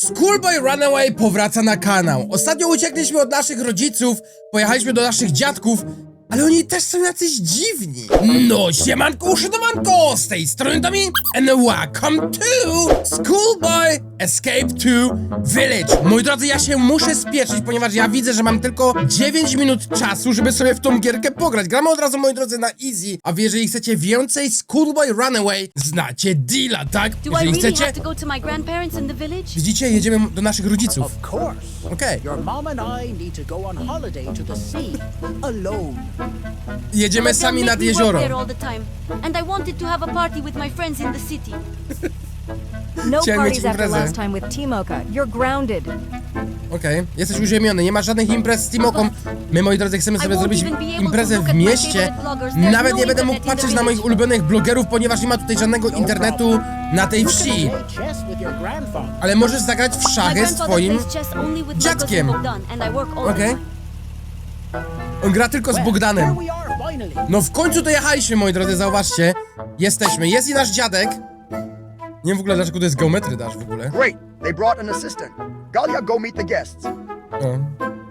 Schoolboy Runaway powraca na kanał. Ostatnio uciekliśmy od naszych rodziców, pojechaliśmy do naszych dziadków, ale oni też są jacyś dziwni. No, siemanko, uszynowanko, z tej strony Domi, and welcome to Schoolboy Escape to Village. Moi drodzy, ja się muszę spieszyć, ponieważ ja widzę, że mam tylko 9 minut czasu, żeby sobie w tą gierkę pograć. Gramy od razu, moi drodzy, na easy, a wy, jeżeli chcecie więcej Schoolboy Runaway, znacie deala, tak? Do I Jeżeli really chcecie... have to go to my grandparents in the village? Widzicie, jedziemy do naszych rodziców. Of course. Okej. Your mom and I need to go on holiday to the sea alone. Jedziemy sami nad jezioro. And I wanted to have a party with my friends in the city. No Chciałem mieć parties after imprezę. last time with Timoka. You're grounded. Okej, jesteś uziemiony, nie ma żadnych imprez z Timoką. My, moi drodzy, chcemy sobie zrobić imprezę w mieście. Nawet no nie będę mógł patrzeć na moich ulubionych blogerów, ponieważ nie ma tutaj żadnego internetu na tej wsi. play chess with your grandfather. Ale możesz zagrać w My szachy z grandfather twoim... plays chess only with my dziadkiem. cousin Bogdan, and I work all Okej. time. On gra tylko z Bogdanem. Here we are finally. No w końcu dojechaliśmy, moi drodzy, zauważcie. Jesteśmy. Jest i nasz dziadek. Nie wiem w ogóle, dlaczego to jest geometry dasz w ogóle. Great, they brought an assistant. Galia, go meet the guests. O.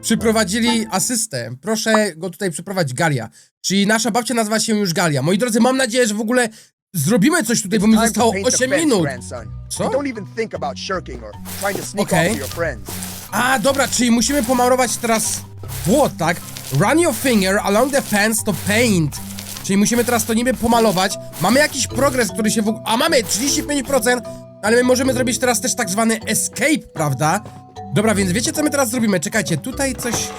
Przyprowadzili asystę. Proszę go tutaj przyprowadzić, Galia. Czyli nasza babcia nazywa się już Galia. Moi drodzy, mam nadzieję, że w ogóle zrobimy coś tutaj, bo mi zostało paint the 8 fence, minut. Co? Don't even think about shirking or trying to sneak Okay. off to your friends. A, dobra, czyli musimy pomalować teraz płot, tak? Run your finger along the fence to paint. Czyli musimy teraz to niby pomalować. Mamy jakiś progres, który się w ogóle... A, mamy 35%, ale my możemy zrobić teraz też tak zwany escape, prawda? Dobra, więc wiecie co my teraz zrobimy? Czekajcie, tutaj coś...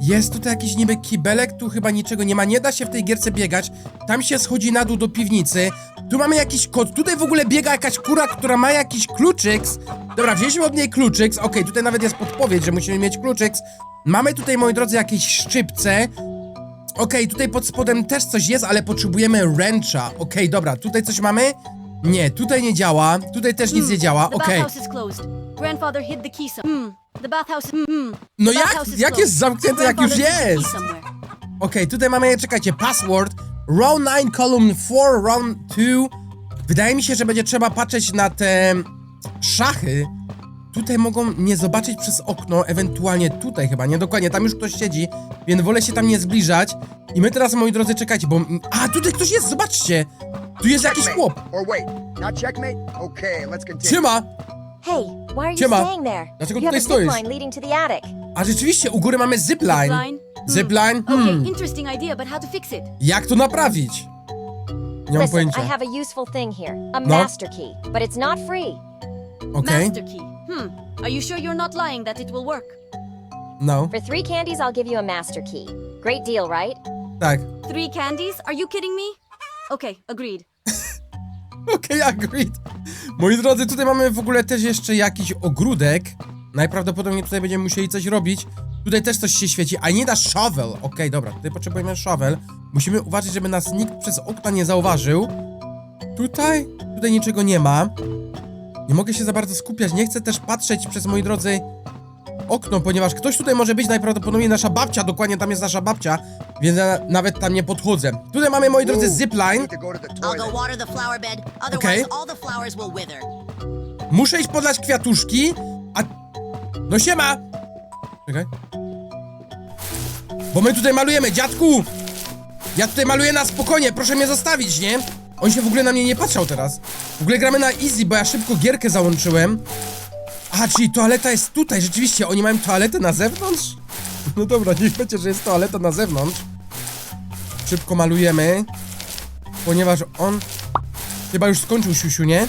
Jest tutaj jakiś niby kibelek, tu chyba niczego nie ma, nie da się w tej gierce biegać. Tam się schodzi na dół do piwnicy. Tu mamy jakiś kod, tutaj w ogóle biega jakaś kura, która ma jakiś kluczyks. Dobra, wzięliśmy od niej kluczyks, okej, tutaj nawet jest podpowiedź, że musimy mieć kluczyks. Mamy tutaj, moi drodzy, jakieś szczypce. Okej, tutaj pod spodem też coś jest, ale potrzebujemy wrencha. Okej, dobra, tutaj coś mamy? Nie, tutaj nie działa, tutaj też nic nie działa, okej. some. Hmm. Hmm. hmm. No jak, jak jest zamknięte, jak już jest? Okej, tutaj mamy, czekajcie, password row 9, column 4, round 2. Wydaje mi się, że będzie trzeba patrzeć na te szachy. Tutaj mogą nie zobaczyć przez okno, ewentualnie tutaj chyba, nie dokładnie, tam już ktoś siedzi, więc wolę się tam nie zbliżać. I my teraz, moi drodzy, czekajcie, bo... A, tutaj ktoś jest, zobaczcie! Tu jest jakiś chłop. Continue. Siema! Hey, why are you Siema. staying there? Dlaczego you have tutaj a stoisz? line leading to the attic. A rzeczywiście, u góry mamy zipline. Zipline? Hmm. Zipline? Okay, Hmm, interesting idea, but how to fix it? jak to naprawić? Nie mam Listen, pojęcia. I have a useful thing here. A No. master key, but it's not free. Okej, Master key. Hmm. Are you sure you're not lying that it will work? no, For three candies, I'll give you a master key. Great deal, right? tak. Three candies? Are you kidding me? Okay, agreed. Okej, agreed. Moi drodzy, tutaj mamy w ogóle też jeszcze jakiś ogródek. Najprawdopodobniej tutaj będziemy musieli coś robić. Tutaj też coś się świeci, a nie da shovel. Okej, dobra, tutaj potrzebujemy shovel. Musimy uważać, żeby nas nikt przez okna nie zauważył. Tutaj? Tutaj niczego nie ma. Nie mogę się za bardzo skupiać, nie chcę też patrzeć przez, moi drodzy, okno, ponieważ ktoś tutaj może być, najprawdopodobniej nasza babcia, dokładnie tam jest nasza babcia, więc ja nawet tam nie podchodzę. Tutaj mamy, moi drodzy, zipline. otherwise Okay. Muszę iść podlać kwiatuszki, a... No siema! Czekaj. Bo my tutaj malujemy, dziadku! Ja tutaj maluję na spokojnie, proszę mnie zostawić, nie? On się w ogóle na mnie nie patrzał teraz. W ogóle gramy na easy, bo ja szybko gierkę załączyłem. A, czyli toaleta jest tutaj, rzeczywiście, oni mają toaletę na zewnątrz? No dobra, niech będzie, że jest toaleta na zewnątrz. Szybko malujemy. Ponieważ on... Chyba już skończył siusiu, nie?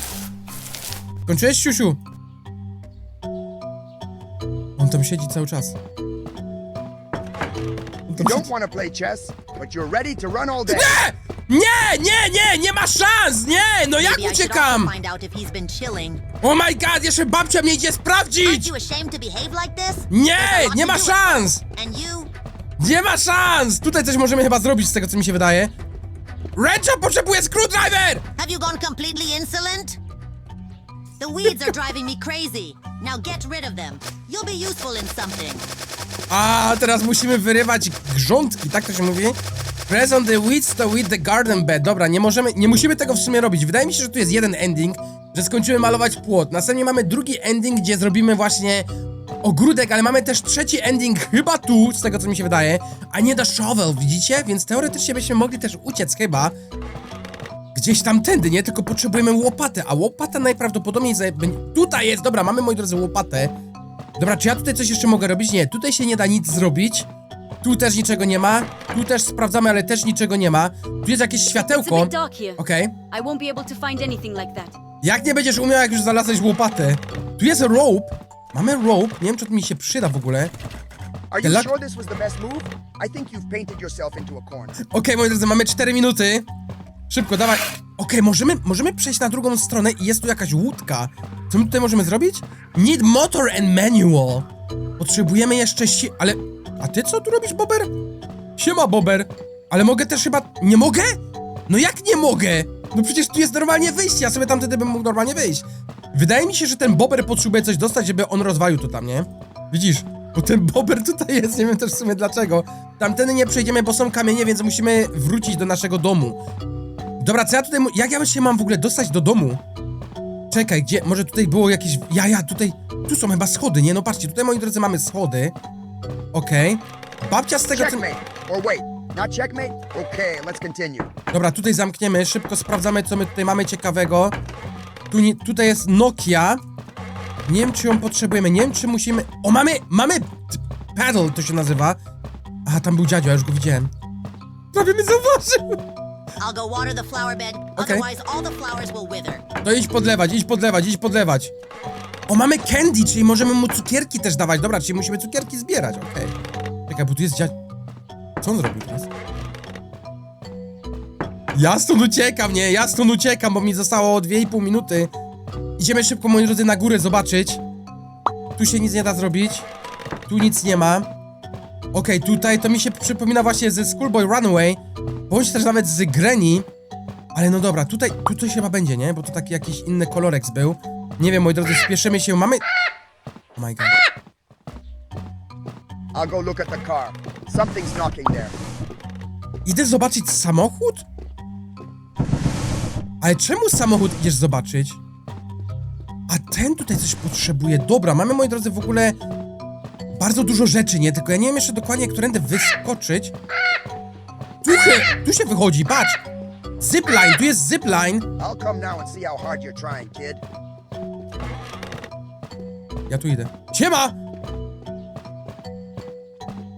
Kończyłeś, siusiu? On tam siedzi cały czas. On You tam don't siedzi. want to play chess, but you're ready to run all day. Nie, nie, nie, nie ma szans, nie, no jak Maybe I should uciekam? also find out if he's been chilling. Oh my god, jeszcze babcia mnie idzie Aren't sprawdzić! you ashamed to behave like this? Nie, There's a lot nie to ma do. szans! And you? Nie ma szans! Tutaj coś możemy chyba zrobić z tego, co mi się wydaje. Ręcza potrzebuje screwdriver! Have you gone completely insolent? The weeds are driving me crazy. Now get rid of them. You'll be useful in something. A teraz musimy wyrywać grządki, tak to się mówi? Press on the weeds to weed the garden bed. Dobra, nie możemy, nie musimy tego w sumie robić. Wydaje mi się, że tu jest jeden ending, że skończymy malować płot. Następnie mamy drugi ending, gdzie zrobimy właśnie ogródek, ale mamy też trzeci ending chyba tu, z tego co mi się wydaje, a nie da shovel, widzicie? Więc teoretycznie byśmy mogli też uciec chyba gdzieś tamtędy, nie? Tylko potrzebujemy łopatę, a łopata najprawdopodobniej zaje... Tutaj jest, dobra, mamy moi drodzy łopatę. Dobra, czy ja tutaj coś jeszcze mogę robić? Nie, tutaj się nie da nic zrobić. Tu też niczego nie ma. Tu też sprawdzamy, ale też niczego nie ma. Tu jest jakieś światełko. Okej. That. Jak nie będziesz umiał, jak już znalazłeś łopatę? Tu jest rope. Mamy rope. Nie wiem, czy to mi się przyda w ogóle. Are you sure this was the best move? I think you've painted yourself into a corner. Okej, moi drodzy, mamy 4 minuty. Szybko, dawaj. Okej, możemy, możemy przejść na drugą stronę i jest tu jakaś łódka. Co my tutaj możemy zrobić? Need motor and manual. Potrzebujemy jeszcze si... Ale... A ty co tu robisz, Bober? Siema, Bober. Ale mogę też chyba... Nie mogę? No jak nie mogę? No przecież tu jest normalnie wyjście, ja sobie tam wtedy bym mógł normalnie wyjść. Wydaje mi się, że ten Bober potrzebuje coś dostać, żeby on rozwalił to tam, nie? Widzisz? Bo ten Bober tutaj jest, nie wiem też w sumie dlaczego. Tamtędy nie przejdziemy, bo są kamienie, więc musimy wrócić do naszego domu. Dobra, co ja tutaj... Jak ja się mam w ogóle dostać do domu? Czekaj, gdzie? Może tutaj było jakieś... Ja, ja, tutaj... Tu są chyba schody, nie? No patrzcie, tutaj, moi drodzy, mamy schody. Okej. Babcia z tego... Co... Checkmate. Or wait, not checkmate? Okay, let's continue. Dobra, tutaj zamkniemy, szybko sprawdzamy, co my tutaj mamy ciekawego. Tu, nie, tutaj jest Nokia. Nie wiem, czy ją potrzebujemy, nie wiem, czy musimy... O, mamy, mamy... Paddle to się nazywa. Aha, tam był dziadzio, ja już go widziałem. Prawie mnie zauważył. I'll go water the flower bed. Okay. Otherwise, all the flowers will wither. To idź podlewać, idź podlewać, idź podlewać. O, mamy candy, czyli możemy mu cukierki też dawać. Dobra, czyli musimy cukierki zbierać, okej. Czekaj, bo tu jest dziadzio... Co on zrobił teraz? Ja stąd uciekam, nie? Ja stąd uciekam, bo mi zostało 2,5 minuty. Idziemy szybko, moi drodzy, na górę zobaczyć. Tu się nic nie da zrobić. Tu nic nie ma. Okej, tutaj to mi się przypomina właśnie ze Schoolboy Runaway. Bądź też nawet z Granny. Ale no dobra, tutaj, tu coś chyba będzie, nie? Bo to taki jakiś inny kolorek był. Nie wiem, moi drodzy, spieszymy się, mamy... Oh my god. I'll go look at the car. Something's knocking there. Idę zobaczyć samochód? Ale czemu samochód idziesz zobaczyć? A ten tutaj coś potrzebuje. Dobra, mamy, moi drodzy, w ogóle bardzo dużo rzeczy, nie? Tylko ja nie wiem jeszcze dokładnie, którędy wyskoczyć. Tu się, tu się wychodzi, patrz! Zipline, tu jest zipline. I'll come now and see how hard you're trying, kid. Ja tu idę. Siema!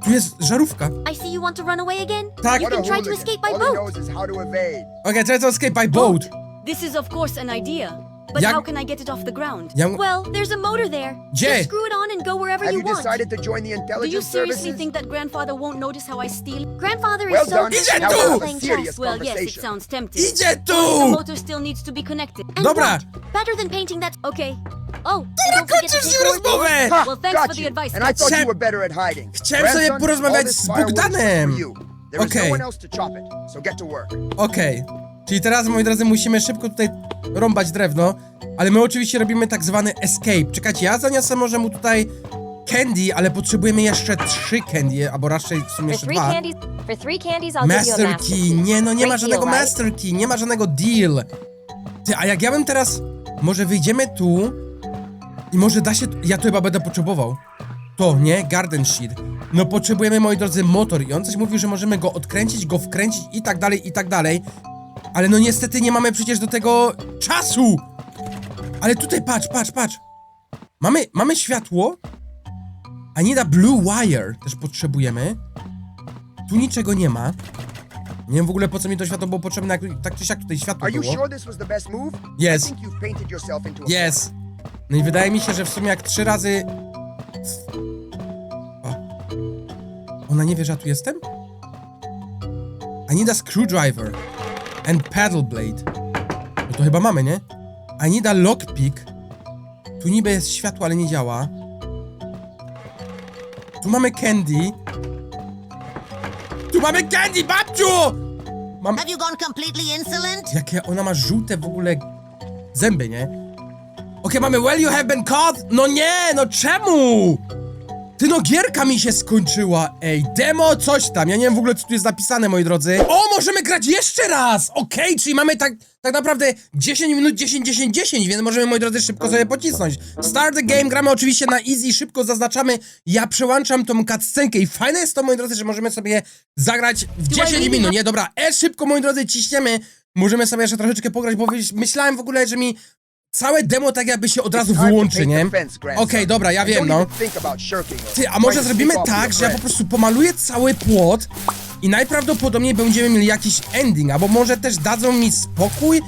Tu jest żarówka. I see you want to run away again? Tak. You What a can try to hooligan. escape by All he boat. knows is how to evade. Okay, try to escape by boat. This is of course an idea. But Jak- how can I get it off the ground? Jak- Well, there's a motor there. Gdzie? Just screw it on and go wherever Have you you want. decided to join the Do you intelligence seriously services? think that grandfather won't notice how I steal? Grandfather Well is so done. Idzie busy tu! playing Have a serious chess. Well, yes, it conversation. sounds tempting. Idzie The tu! motor still needs to be connected. And Dobra. what? Better than painting that. Okay. Oh, don't forget to kończysz z take nim rozmowę! Ha! Well, thanks got for the you. advice. And I thought Chciałem- you were better at hiding. Chciałem sobie Grandson, porozmawiać all this z firewood is Bogdanem. for you. There is Okej. no one else to chop it, so get to work. Okej. Czyli teraz, moi drodzy, musimy szybko tutaj rąbać drewno, ale my oczywiście robimy tak zwany escape. Czekajcie, ja zaniosę może mu tutaj candy, ale potrzebujemy jeszcze trzy candy, albo raczej w sumie jeszcze dwa. Master key. Nie, no nie ma żadnego master key, nie ma żadnego deal. Ty, a jak ja bym teraz... Może wyjdziemy tu i może da się... Ja tu chyba będę potrzebował. To, nie? Garden sheet. No potrzebujemy, moi drodzy, motor i on coś mówił, że możemy go odkręcić, go wkręcić i tak dalej, i tak dalej. Ale no niestety nie mamy przecież do tego czasu. Ale tutaj patrz, patrz, patrz. Mamy, mamy światło. A nie da blue wire też potrzebujemy. Tu niczego nie ma. Nie wiem w ogóle po co mi to światło było potrzebne, jak tak czy siak tutaj światło Are było. Yes. Yes. No i wydaje mi się, że w sumie jak trzy razy... O. Ona nie wie, że ja tu jestem? I need a screwdriver and paddle blade. No to chyba mamy, nie? I need a lockpick. Tu niby jest światło, ale nie działa. Tu mamy candy. Tu mamy candy, babciu! Mam... Have you gone completely insolent? Jakie ona ma żółte w ogóle zęby, nie? Okej, mamy Well you have been caught? No nie, no czemu? Ty no, gierka mi się skończyła, ej, demo coś tam, ja nie wiem w ogóle co tu jest napisane, moi drodzy. O, możemy grać jeszcze raz, okej, czyli mamy tak, tak naprawdę 10 minut, 10, 10, 10, więc możemy, moi drodzy, szybko sobie pocisnąć. Start the game, gramy oczywiście na easy, szybko zaznaczamy, ja przełączam tą cutscenkę i fajne jest to, moi drodzy, że możemy sobie zagrać w 10 minut, nie, dobra, e, szybko, moi drodzy, ciśniemy, możemy sobie jeszcze troszeczkę pograć, bo myślałem w ogóle, że mi całe demo tak jakby się od razu wyłączy, nie? Okej, dobra, ja wiem, no. Ty, a może zrobimy tak, że ja po prostu pomaluję cały płot i najprawdopodobniej będziemy mieli jakiś ending, albo może też dadzą mi spokój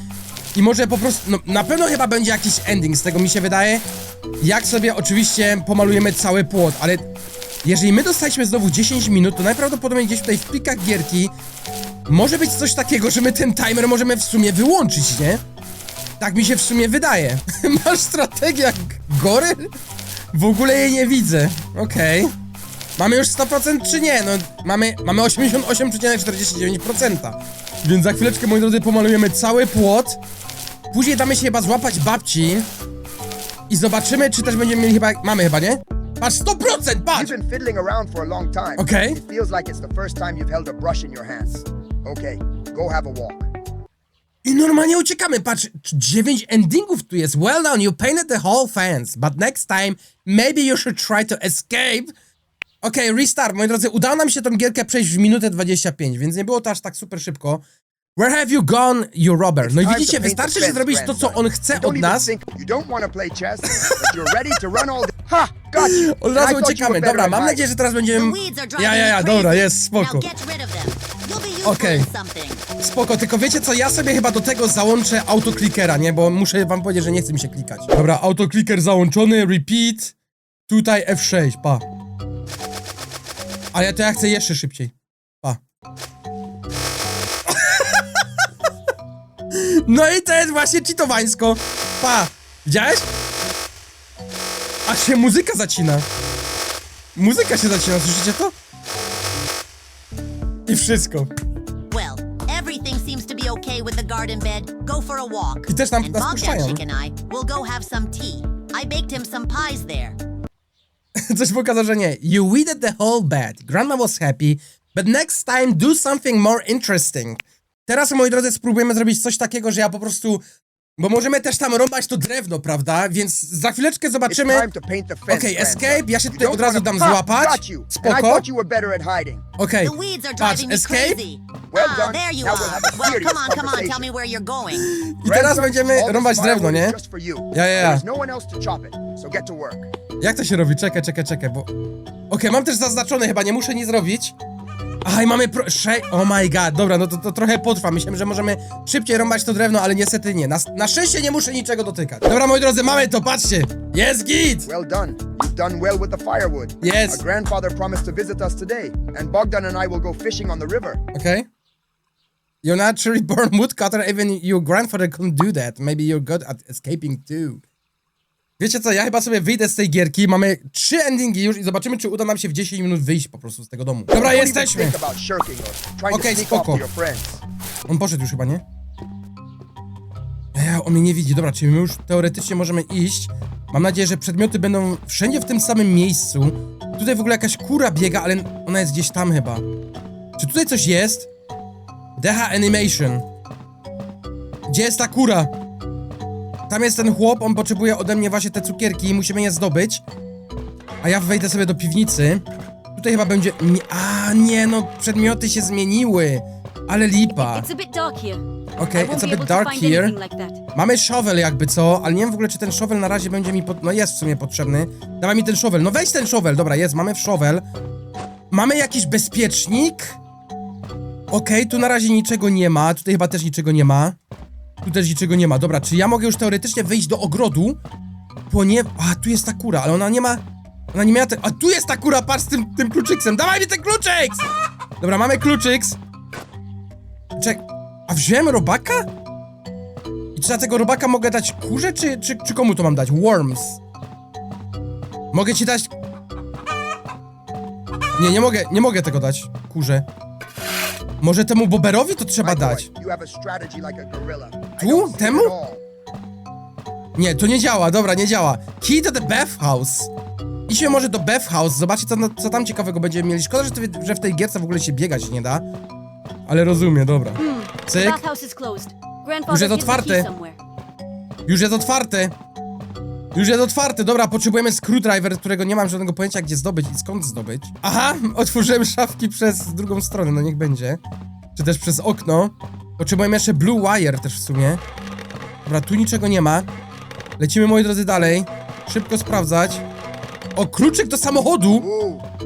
i może po prostu, no na pewno chyba będzie jakiś ending, z tego mi się wydaje, jak sobie oczywiście pomalujemy cały płot, ale jeżeli my dostaliśmy znowu 10 minut, to najprawdopodobniej gdzieś tutaj w plikach gierki może być coś takiego, że my ten timer możemy w sumie wyłączyć, nie? Tak mi się w sumie wydaje. Masz strategię jak goryl? W ogóle jej nie widzę. Okej. Mamy już 100% czy nie? No, mamy, mamy 88,49%. Więc za chwileczkę, moi drodzy, pomalujemy cały płot. Później damy się chyba złapać babci. I zobaczymy, czy też będziemy mieli chyba... Mamy chyba, nie? Patrz, 100%, patrz! You've been fiddling around for a long time. Okay. It feels like it's the first time you've held a brush in your hands. Okay, go have a walk. I normalnie uciekamy, patrz, 9 endingów tu jest. Well done, you painted the whole fence, but next time, maybe you should try to escape. Okej, restart, moi drodzy, udało nam się tą gierkę przejść w minutę 25, więc nie było to aż tak super szybko. Where have you gone, you robber? No i widzicie, wystarczy, że zrobić to, co on chce od nas. think- You don't want to play chess, but you're ready to run all the... Ha! Got you! Od razu uciekamy. Dobra, mam nadzieję, że teraz będziemy... Ja, ja, ja, dobra, jest, spoko. Useful Okay. Spoko, tylko wiecie co, ja sobie chyba do tego załączę autoklikera, nie? Bo muszę wam powiedzieć, że nie chce mi się klikać. Dobra, autokliker załączony, repeat. Tutaj F6, pa. Ale to ja chcę jeszcze szybciej. No i to jest właśnie cheatowańsko. Pa. Widziałeś? Aż się muzyka zacina. Muzyka się zacina, słyszycie to? I wszystko. Well, everything seems to be okay with the garden bed. Go for a walk. I też nam- and nas puszczają. Bogdanczyk and I will go have some tea. I baked him some pies there. Coś pokazał, że nie. You weeded the whole bed. Grandma was happy, but next time do something more interesting. Teraz, moi drodzy, spróbujemy zrobić coś takiego, że ja po prostu... Bo możemy też tam rąbać to drewno, prawda? Więc za chwileczkę zobaczymy... Okej, grandson. escape, ja się tutaj od razu dam złapać. Spoko. Okej, The weeds are patrz, driving me escape. crazy. Well ah, done. there you Now we'll are. have a Well, serious come on, come on. Tell conversation. me where you're going. I teraz będziemy rąbać drewno, nie? Ja, ja, ja. No. Jak to się robi? Czekaj, czekaj, czekaj, bo... Okej, mam też zaznaczone chyba, nie muszę nic zrobić. I mamy pro... Sze... Oh my god, dobra, no to, to trochę potrwa. Myślałem, że możemy szybciej rąbać to drewno, ale niestety nie. Na, na szczęście nie muszę niczego dotykać. Dobra, moi drodzy, mamy to, patrzcie! Jest git! Well done. You've done well with the firewood. Yes. Our grandfather promised to visit us today, and Bogdan and I will go fishing on the river. Okay. You're naturally born woodcutter, even your grandfather couldn't do that. Maybe you're good at escaping too. Wiecie co, ja chyba sobie wyjdę z tej gierki, mamy trzy endingi już i zobaczymy, czy uda nam się w 10 minut wyjść po prostu z tego domu. Dobra, jesteśmy! trying Okay, spoko. On poszedł już chyba, nie? Ja, on mnie nie widzi. Dobra, czyli my już teoretycznie możemy iść. Mam nadzieję, że przedmioty będą wszędzie w tym samym miejscu. Tutaj w ogóle jakaś kura biega, ale ona jest gdzieś tam chyba. Czy tutaj coś jest? Deha Animation. Gdzie jest ta kura? Tam jest ten chłop, on potrzebuje ode mnie właśnie te cukierki i musimy je zdobyć. A ja wejdę sobie do piwnicy. Tutaj chyba będzie... A nie, no przedmioty się zmieniły. Ale lipa. Okej, won't it's a bit dark here. Mamy shovel jakby co, ale nie wiem w ogóle czy ten shovel na razie będzie mi pod... No jest w sumie potrzebny. Dawaj mi ten shovel. No weź ten shovel. Dobra, jest, mamy shovel. Mamy jakiś bezpiecznik. Okej, tu na razie niczego nie ma. Tutaj chyba też niczego nie ma. Tu też niczego nie ma. Dobra, czy ja mogę już teoretycznie wyjść do ogrodu? Ponieważ... A, tu jest ta kura, ale ona nie ma... Ona nie miała te... A, tu jest ta kura, patrz z tym, tym kluczyksem. Dawaj mi ten kluczyks! Dobra, mamy kluczyks. Czek... A wziąłem robaka? I czy na tego robaka mogę dać kurze, czy, czy, czy komu to mam dać? Worms. Mogę ci dać... Nie, nie mogę, nie mogę tego dać, kurze. Może temu boberowi to trzeba dać? Tu? Temu? Nie, to nie działa, dobra, nie działa. Key to the bathhouse. Idźmy może do Bev House, zobaczcie co, co tam ciekawego będziemy mieli. Szkoda, że, to, że w tej gierce w ogóle się biegać nie da. Ale rozumiem, dobra. The Cyk, bathhouse. Grandfather jest somewhere. już jest otwarte. Już jest otwarte, dobra, potrzebujemy screwdriver, którego nie mam żadnego pojęcia gdzie zdobyć i skąd zdobyć. Aha, otworzyłem szafki przez drugą stronę, no niech będzie. Czy też przez okno. Potrzebujemy jeszcze blue wire też w sumie. Dobra, tu niczego nie ma. Lecimy, moi drodzy, dalej. Szybko sprawdzać. O, kluczyk do samochodu!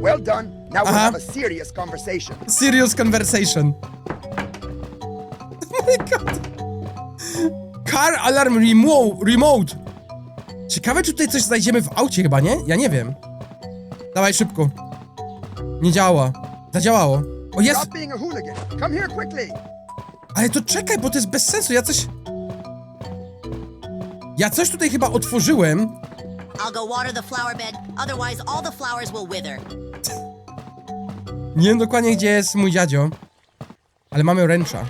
Well done. Now we'll Uh-huh. have a serious conversation. Serious conversation. Oh my god. Car alarm remo remote. Ciekawe, czy tutaj coś znajdziemy w aucie chyba, nie? Ja nie wiem. Dawaj szybko. Nie działa. Zadziałało. O jest! Ale to czekaj, bo to jest bez sensu. Ja coś... Ja coś tutaj chyba otworzyłem. Nie wiem dokładnie, gdzie jest mój dziadzio. Ale mamy ręcza.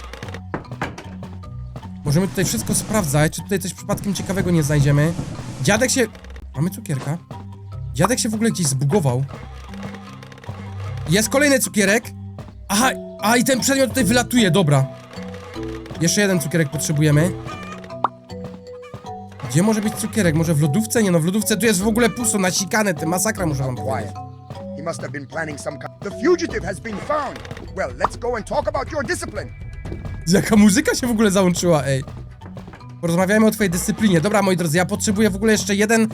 Możemy tutaj wszystko sprawdzać, czy tutaj coś przypadkiem ciekawego nie znajdziemy. Dziadek się... Mamy cukierka. Dziadek się w ogóle gdzieś zbugował. Jest kolejny cukierek. Aha, a i ten przedmiot tutaj wylatuje, dobra. Jeszcze jeden cukierek potrzebujemy. Gdzie może być cukierek? Może w lodówce? Nie no, w lodówce tu jest w ogóle pusto, nasikane, ty masakra muszę wam powiedzieć. He must have been planning some. The fugitive has been found. Well, let's go and talk about your discipline. Jaka muzyka się w ogóle załączyła, ej. Porozmawiajmy o twojej dyscyplinie. Dobra, moi drodzy, ja potrzebuję w ogóle jeszcze jeden...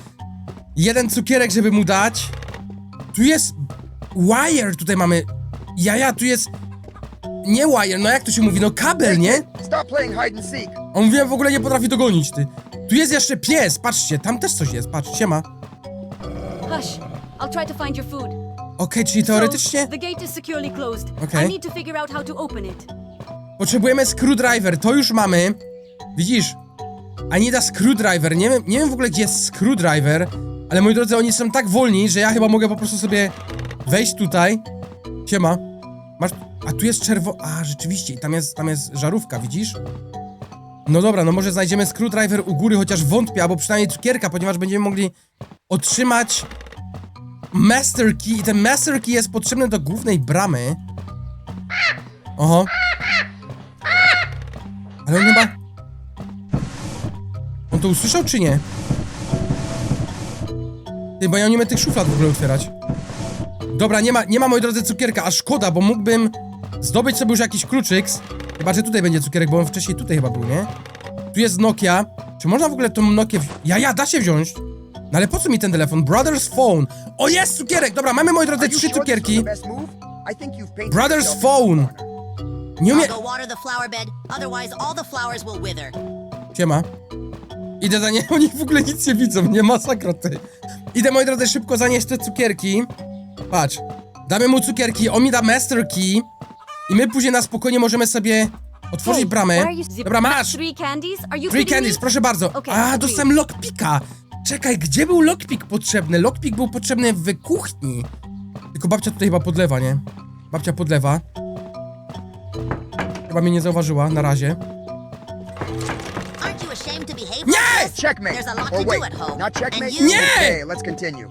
Jeden cukierek, żeby mu dać. Tu jest... Wire tutaj mamy. Jaja, tu jest... Nie wire, no jak to się mówi, no kabel, nie? Stop playing hide and seek. On mówiłem, w ogóle nie potrafi dogonić, ty. Tu jest jeszcze pies, patrzcie, tam też coś jest, patrzcie, ma. Hush. I'll try to find your food. Okej, czyli teoretycznie So, the gate is securely closed. Okay. I need to figure out how to open it. potrzebujemy screwdriver, to już mamy. Widzisz? I need a screwdriver, nie wiem, nie wiem w ogóle gdzie jest screwdriver, ale moi drodzy, oni są tak wolni, że ja chyba mogę po prostu sobie wejść tutaj. Siema. Masz... A tu jest czerwo... A, rzeczywiście, tam jest, tam jest żarówka, widzisz? No dobra, no może znajdziemy screwdriver u góry, chociaż wątpię, albo przynajmniej cukierka, ponieważ będziemy mogli otrzymać master key i ten master key jest potrzebny do głównej bramy. Oho. Ale on chyba... To usłyszał, czy nie? Ty, bo ja nie umiem tych szuflad w ogóle otwierać. Dobra, nie ma, nie ma, moi drodzy, cukierka, a szkoda, bo mógłbym zdobyć sobie już jakiś kluczyk. Chyba, że tutaj będzie cukierek, bo on wcześniej tutaj chyba był, nie? Tu jest Nokia. Czy można w ogóle tą Nokię... Ja, ja, da się wziąć. No ale po co mi ten telefon? Brothers Phone. O, jest cukierek! Dobra, mamy, moi drodzy, trzy cukierki. Brothers Phone. Nie umie... Siema. Idę za nie, oni w ogóle nic nie widzą, nie masakra ty. Idę, moi drodzy, szybko zanieść te cukierki. Patrz. Damy mu cukierki, on mi da master key. I my później na spokojnie możemy sobie otworzyć bramę. Dobra, masz! Three candies? Are you Three kidding candies, me? proszę bardzo. Okay, A, dostałem lockpika. Czekaj, gdzie był lockpick potrzebny? Lockpick był potrzebny w kuchni. Tylko babcia tutaj chyba podlewa, nie? Babcia podlewa. Chyba mnie nie zauważyła, na razie. Checkmate. There's a lot or to do wait, at home. not checkmate. And you... Nie! Okay, let's continue.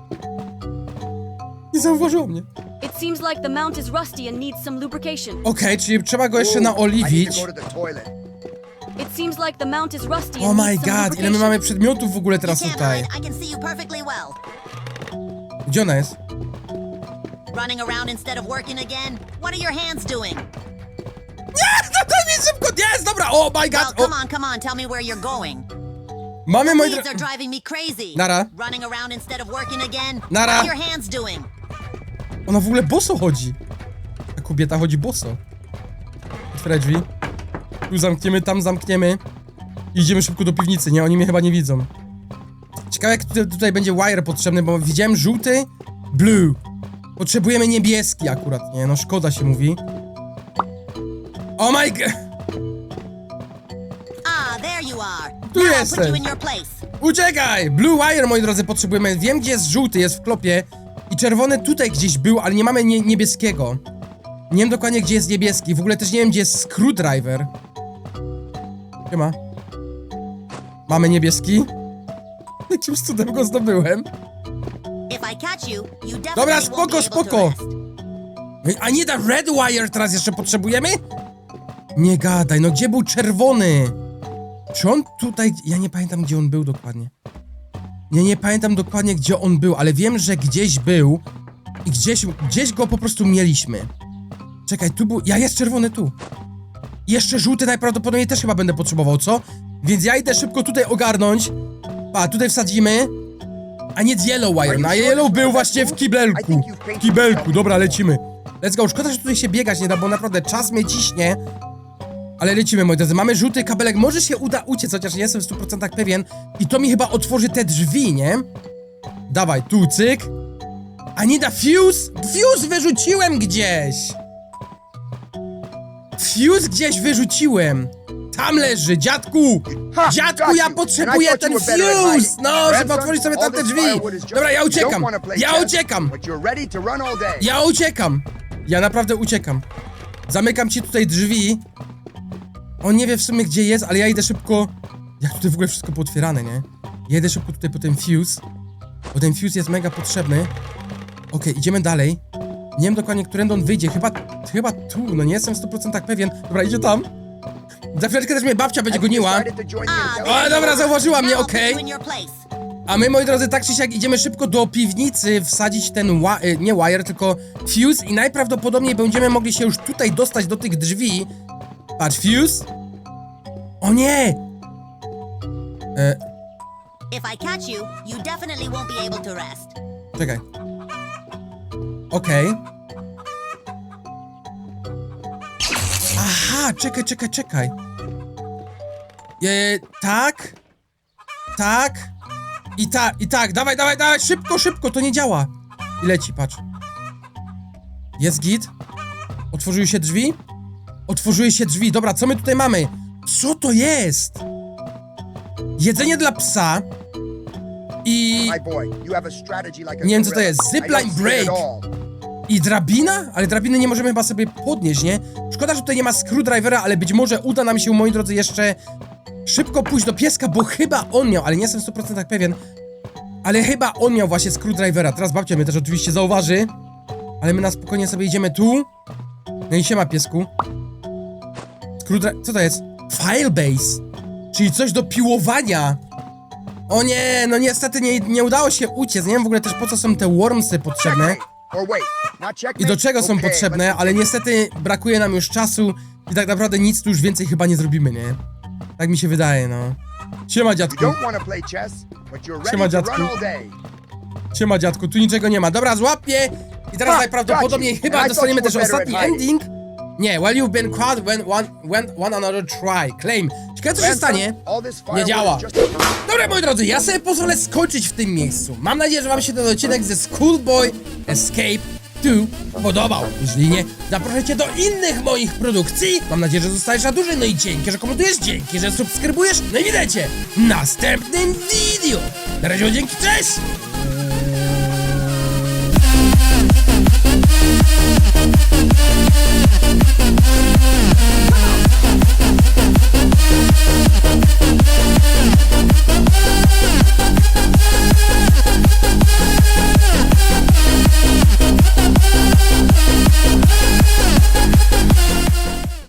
Nie zauważyła mnie. It seems like the mount is rusty and needs some lubrication. Okej, czyli trzeba go jeszcze Ooh, I need naoliwić. to go to the toilet. It seems like the mount is rusty Oh and my needs some god, ile my lubrication. mamy przedmiotów w ogóle teraz can't tutaj. hide. I can see you perfectly well. Gdzie ona jest? Running around instead of working again? What are your hands doing? Nie, no daj mi szybko, jest, dobra, oh my Well, god. come O, on, come on, tell me where you're going. Mamy, moi Weeds are drodzy... driving me crazy. Nara. Running around instead of working again? Nara. What are your hands doing? Ona w ogóle boso chodzi. Ta kobieta chodzi boso. Otwieraj drzwi. Tu zamkniemy, tam zamkniemy. Idziemy szybko do piwnicy, nie? Oni mnie chyba nie widzą. Ciekawe, jak tutaj, tutaj będzie wire potrzebny, bo widziałem żółty, blue. Potrzebujemy niebieski akurat, nie? No szkoda się mówi. Oh my god! Ah, there you are. Tu jesteś. Uciekaj! Blue wire, moi drodzy, potrzebujemy. Wiem, gdzie jest żółty, jest w klopie. I czerwony tutaj gdzieś był, ale nie mamy nie niebieskiego. Nie wiem dokładnie, gdzie jest niebieski. W ogóle też nie wiem, gdzie jest screwdriver. Siema. Mamy niebieski. Jakim cudem go zdobyłem? Dobra, spoko, spoko. A nie da Red Wire teraz jeszcze potrzebujemy? Nie gadaj, no gdzie był czerwony? Czy on tutaj... Ja nie pamiętam, gdzie on był dokładnie. Ja nie pamiętam dokładnie, gdzie on był, ale wiem, że gdzieś był i gdzieś, gdzieś go po prostu mieliśmy. Czekaj, tu był... Ja jest czerwony tu. Jeszcze żółty najprawdopodobniej też chyba będę potrzebował, co? Więc ja idę szybko tutaj ogarnąć. Pa, tutaj wsadzimy. A nie Yellow Wire. Na Yellow był właśnie w kibelku. W kibelku, dobra, lecimy. Let's go. Szkoda, że tutaj się biegać nie da, bo naprawdę czas mnie ciśnie. Ale lecimy, moi drodzy. Mamy żółty kabelek. Może się uda uciec, chociaż nie jestem w 100% pewien. I to mi chyba otworzy te drzwi, nie? Dawaj, tu, cyk. A nie da fuse? Fuse wyrzuciłem gdzieś. Fuse gdzieś wyrzuciłem. Tam leży, dziadku! Ha, Dziadku, ja potrzebuję ten fuse! No, żeby otworzyć sobie tamte drzwi! Dobra, ja uciekam! Ja uciekam! Ja uciekam! Ja naprawdę uciekam. Zamykam ci tutaj drzwi. On nie wie w sumie gdzie jest, ale ja idę szybko. Jak tutaj w ogóle wszystko pootwierane, nie? Ja idę szybko tutaj po ten fuse. Bo ten fuse jest mega potrzebny. Okej, idziemy dalej. Nie wiem dokładnie, którędy on wyjdzie. Chyba, chyba tu, no nie jestem w 100% pewien. Dobra, idzie tam. Za chwileczkę też mnie babcia będzie goniła. O, dobra, zauważyła mnie, okej. place. A my, moi drodzy, tak czy siak idziemy szybko do piwnicy, wsadzić ten wi- y, nie wire, tylko fuse i najprawdopodobniej będziemy mogli się już tutaj dostać do tych drzwi. Patrz, fuse. O nie! E, If I catch you, you definitely won't be able to rest. czekaj. Okej. Aha, czekaj, czekaj, czekaj. E, tak. Tak. I tak, i tak. Dawaj, dawaj, dawaj, szybko, szybko, to nie działa. I leci, patrz. Jest git. Otworzyły się drzwi? Otworzyły się drzwi. Dobra, co my tutaj mamy? Co to jest? Jedzenie dla psa. I... Nie wiem, co to jest. Zipline break. I drabina? Ale drabiny nie możemy chyba sobie podnieść, nie? Szkoda, że tutaj nie ma screwdrivera, ale być może uda nam się, moi drodzy, jeszcze szybko pójść do pieska, bo chyba on miał, ale nie jestem w 100% pewien, ale chyba on miał właśnie screwdrivera. Teraz babcia mnie też oczywiście zauważy, ale my na spokojnie sobie idziemy tu. No i siema, piesku. Screwdriver... Co to jest? Filebase. Czyli coś do piłowania. O nie, no niestety nie, nie udało się uciec. Nie wiem w ogóle też po co są te wormsy potrzebne. Checkmate? I do czego są potrzebne, ale niestety brakuje nam już czasu i tak naprawdę nic tu już więcej chyba nie zrobimy, nie? Tak mi się wydaje, no. Siema dziadku, Siema, dziadku. siema dziadku, tu niczego nie ma. Dobra, złapie i teraz najprawdopodobniej chyba dostaniemy też ostatni ending. Nie, well you've been caught when one, when one another try. Claim. Ciekawe co się stanie. Nie działa. Dobra, moi drodzy, ja sobie pozwolę skończyć w tym miejscu. Mam nadzieję, że wam się ten odcinek ze Schoolboy Escape 2 podobał. Jeżeli nie, zapraszajcie do innych moich produkcji. Mam nadzieję, że zostajesz na duży. No i dzięki, że komentujesz, dzięki, że subskrybujesz. No i widzicie, w następnym video. Na razie, dzięki, cześć!